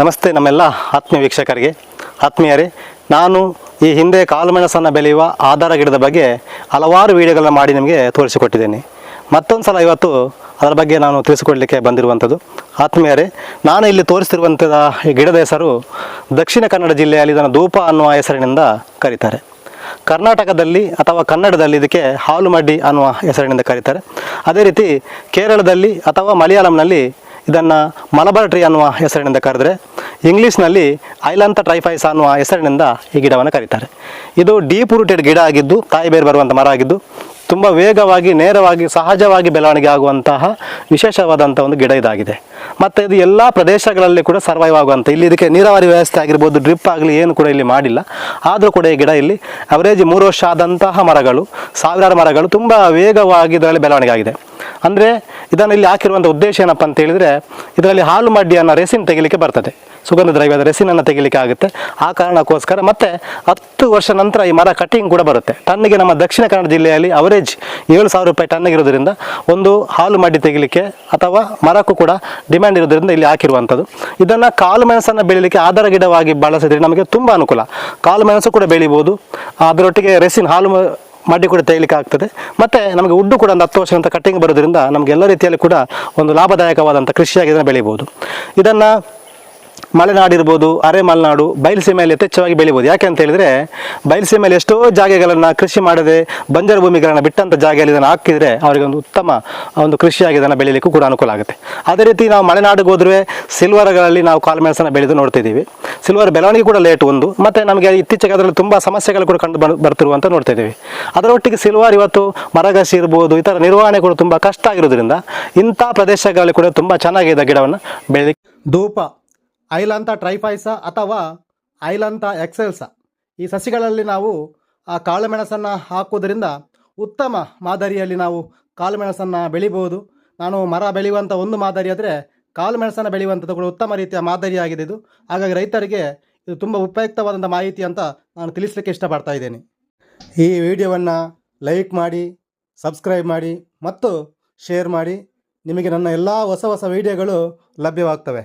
ನಮಸ್ತೆ ನಮ್ಮೆಲ್ಲ ಆತ್ಮೀಯ ವೀಕ್ಷಕರಿಗೆ. ಆತ್ಮೀಯರೇ, ನಾನು ಈ ಹಿಂದೆ ಕಾಳುಮೆಣಸನ್ನು ಬೆಳೆಯುವ ಆಧಾರ ಗಿಡದ ಬಗ್ಗೆ ಹಲವಾರು ವಿಡಿಯೋಗಳನ್ನ ಮಾಡಿ ನಿಮಗೆ ತೋರಿಸಿಕೊಟ್ಟಿದ್ದೇನೆ. ಮತ್ತೊಂದು ಸಲ ಇವತ್ತು ಅದರ ಬಗ್ಗೆ ನಾನು ತಿಳಿಸಿಕೊಡಲಿಕ್ಕೆ ಬಂದಿರುವಂಥದ್ದು ಆತ್ಮೀಯರೇ, ನಾನು ಇಲ್ಲಿ ತೋರಿಸ್ತಿರುವಂಥ ಈ ಗಿಡದ ಹೆಸರು ದಕ್ಷಿಣ ಕನ್ನಡ ಜಿಲ್ಲೆಯಲ್ಲಿ ಇದನ್ನು ಧೂಪ ಅನ್ನುವ ಹೆಸರಿನಿಂದ ಕರೀತಾರೆ. ಕರ್ನಾಟಕದಲ್ಲಿ ಅಥವಾ ಕನ್ನಡದಲ್ಲಿ ಇದಕ್ಕೆ ಹಾಲುಮಡ್ಡಿ ಅನ್ನುವ ಹೆಸರಿನಿಂದ ಕರೀತಾರೆ. ಅದೇ ರೀತಿ ಕೇರಳದಲ್ಲಿ ಅಥವಾ ಮಲಯಾಳಂನಲ್ಲಿ ಇದನ್ನು ಮಲಬಾರ್ ಟ್ರೀ ಅನ್ನುವ ಹೆಸರಿನಿಂದ ಕರೆದರೆ ಇಂಗ್ಲೀಷ್ನಲ್ಲಿ ಐಲಂತ ಟ್ರೈಫೈಸ್ ಅನ್ನುವ ಹೆಸರಿನಿಂದ ಈ ಗಿಡವನ್ನು ಕರೀತಾರೆ. ಇದು ಡೀಪ್ ರೂಟೆಡ್ ಗಿಡ ಆಗಿದ್ದು, ತಾಯಿ ಬೇರೆ ಬರುವಂಥ ಮರ ಆಗಿದ್ದು, ತುಂಬ ವೇಗವಾಗಿ, ನೇರವಾಗಿ, ಸಹಜವಾಗಿ ಬೆಳವಣಿಗೆ ಆಗುವಂತಹ ವಿಶೇಷವಾದಂಥ ಒಂದು ಗಿಡ ಇದಾಗಿದೆ. ಮತ್ತು ಇದು ಎಲ್ಲ ಪ್ರದೇಶಗಳಲ್ಲಿ ಕೂಡ ಸರ್ವೈವ್ ಆಗುವಂಥ ಇಲ್ಲಿ ಇದಕ್ಕೆ ನೀರಾವರಿ ವ್ಯವಸ್ಥೆ ಆಗಿರ್ಬೋದು ಡ್ರಿಪ್ ಆಗಲಿ ಏನು ಕೂಡ ಇಲ್ಲಿ ಮಾಡಿಲ್ಲ. ಆದರೂ ಕೂಡ ಈ ಗಿಡ ಇಲ್ಲಿ ಅವರೇಜ್ ಮೂರು ವರ್ಷ ಆದಂತಹ ಮರಗಳು, ಸಾವಿರಾರು ಮರಗಳು ತುಂಬ ವೇಗವಾಗಿ ಇದರಲ್ಲಿ ಬೆಳವಣಿಗೆ ಆಗಿದೆ. ಅಂದರೆ ಇದನ್ನು ಇಲ್ಲಿ ಹಾಕಿರುವಂಥ ಉದ್ದೇಶ ಏನಪ್ಪ ಅಂತ ಹೇಳಿದರೆ, ಇದರಲ್ಲಿ ಹಾಲು ಮಡ್ಡಿಯನ್ನು ರೆಸಿನ್ ತೆಗಿಲಿಕ್ಕೆ ಬರ್ತದೆ. ಸುಗಂಧ ದ್ರವ್ಯದ ರೆಸಿನನ್ನು ತೆಗಿಲಿಕ್ಕೆ ಆಗುತ್ತೆ. ಆ ಕಾರಣಕ್ಕೋಸ್ಕರ ಮತ್ತೆ ಹತ್ತು ವರ್ಷ ನಂತರ ಈ ಮರ ಕಟ್ಟಿಂಗ್ ಕೂಡ ಬರುತ್ತೆ. ಟನ್ನಿಗೆ ನಮ್ಮ ದಕ್ಷಿಣ ಕನ್ನಡ ಜಿಲ್ಲೆಯಲ್ಲಿ ಅವರೇಜ್ ಏಳು ಸಾವಿರ ರೂಪಾಯಿ ಟನ್ನಿಗಿರೋದ್ರಿಂದ ಒಂದು ಹಾಲು ಮಡ್ಡಿ ತೆಗಿಲಿಕ್ಕೆ ಅಥವಾ ಮರಕ್ಕೂ ಕೂಡ ಡಿಮ್ಯಾಂಡ್ ಇರೋದ್ರಿಂದ ಇಲ್ಲಿ ಹಾಕಿರುವಂಥದ್ದು ಇದನ್ನು ಕಾಲು ಮೆಣಸನ್ನು ಬೆಳಿಲಿಕ್ಕೆ ಆಧಾರ ಗಿಡವಾಗಿ ಬಳಸಿದ್ರೆ ನಮಗೆ ತುಂಬ ಅನುಕೂಲ. ಕಾಳು ಮೆಣಸು ಕೂಡ ಬೆಳಿಬೋದು. ಅದರೊಟ್ಟಿಗೆ ರೆಸಿನ್ ಹಾಲು ಮಡ್ಡಿ ಕೂಡ ತೆಗಿಲಿಕ್ಕೆ ಆಗ್ತದೆ. ಮತ್ತೆ ನಮಗೆ ಉಡ್ಡು ಕೂಡ ಒಂದು ಹತ್ತು ವರ್ಷ ಅಂತ ಕಟ್ಟಿಂಗ್ ಬರೋದ್ರಿಂದ ನಮಗೆ ಎಲ್ಲ ರೀತಿಯಲ್ಲಿ ಕೂಡ ಒಂದು ಲಾಭದಾಯಕವಾದಂಥ ಕೃಷಿಯಾಗಿ ಇದನ್ನು ಬೆಳಿಬೋದು. ಇದನ್ನು ಮಲೆನಾಡಿರ್ಬೋದು ಅರೆ ಮಲೆನಾಡು ಬಯಲುಸೀಮೆಯಲ್ಲಿ ಯಥೇಚ್ಛವಾಗಿ ಬೆಳಿಬೋದು. ಯಾಕೆ ಅಂತ ಹೇಳಿದ್ರೆ, ಬಯಲುಸೀಮೆಯಲ್ಲಿ ಎಷ್ಟೋ ಜಾಗೆಗಳನ್ನು ಕೃಷಿ ಮಾಡದೆ ಬಂಜರು ಭೂಮಿಗಳನ್ನು ಬಿಟ್ಟಂಥ ಜಾಗೆಯಲ್ಲಿ ಇದನ್ನು ಹಾಕಿದರೆ ಅವರಿಗೆ ಒಂದು ಉತ್ತಮ ಒಂದು ಕೃಷಿಯಾಗಿ ಇದನ್ನು ಬೆಳೀಲಿಕ್ಕೂ ಕೂಡ ಅನುಕೂಲ ಆಗುತ್ತೆ. ಅದೇ ರೀತಿ ನಾವು ಮಲೆನಾಡಿಗೆ ಹೋದ್ರೆ ಸಿಲ್ವರ್ಗಳಲ್ಲಿ ನಾವು ಕಾಳುಮೆಣಸನ್ನು ಬೆಳೆದು ನೋಡ್ತಿದ್ದೀವಿ. ಸಿಲ್ವರ್ ಬೆಳವಣಿಗೆ ಕೂಡ ಲೇಟ್ ಒಂದು. ಮತ್ತು ನಮಗೆ ಇತ್ತೀಚೆಗೆ ಅದರಲ್ಲಿ ತುಂಬ ಸಮಸ್ಯೆಗಳು ಕೂಡ ಕಂಡು ಬರ್ತಿರುವ ಬರ್ತಿರುವಂತ ನೋಡ್ತಾ ಇದ್ದೀವಿ. ಅದರೊಟ್ಟಿಗೆ ಸಿಲ್ವರ್ ಇವತ್ತು ಮರಗಸಿ ಇರ್ಬೋದು, ಈ ಥರ ನಿರ್ವಹಣೆ ಕೂಡ ತುಂಬ ಕಷ್ಟ ಆಗಿರೋದ್ರಿಂದ ಇಂಥ ಪ್ರದೇಶಗಳಲ್ಲಿ ಕೂಡ ತುಂಬ ಚೆನ್ನಾಗಿದೆ ಗಿಡವನ್ನು ಬೆಳೆದ, ಧೂಪ, ಐಲಂತ ಟ್ರೈಫೈಸ ಅಥವಾ ಐಲಂತ ಎಕ್ಸೆಲ್ಸ. ಈ ಸಸಿಗಳಲ್ಲಿ ನಾವು, ಆ ಕಾಳುಮೆಣಸನ್ನು ಹಾಕೋದ್ರಿಂದ ಉತ್ತಮ ಮಾದರಿಯಲ್ಲಿ ನಾವು ಕಾಳುಮೆಣಸನ್ನು ಬೆಳಿಬೋದು ನಾನು ಮರ ಬೆಳೆಯುವಂಥ ಒಂದು ಮಾದರಿ ಆದರೆ ಕಾಳುಮೆಣಸನ್ನು ಬೆಳೆಯುವಂಥದ್ದು ಕೂಡ ಉತ್ತಮ ರೀತಿಯ ಮಾದರಿಯಾಗಿದೆ ಇದು. ಹಾಗಾಗಿ ರೈತರಿಗೆ ಇದು ತುಂಬ ಉಪಯುಕ್ತವಾದಂಥ ಮಾಹಿತಿ ಅಂತ ನಾನು ತಿಳಿಸಲಿಕ್ಕೆ ಇಷ್ಟಪಡ್ತಾ ಇದ್ದೇನೆ. ಈ ವಿಡಿಯೋವನ್ನು ಲೈಕ್ ಮಾಡಿ, ಸಬ್ಸ್ಕ್ರೈಬ್ ಮಾಡಿ ಮತ್ತು ಶೇರ್ ಮಾಡಿ. ನಿಮಗೆ ನನ್ನ ಎಲ್ಲ ಹೊಸ ಹೊಸ ವಿಡಿಯೋಗಳು ಲಭ್ಯವಾಗ್ತವೆ.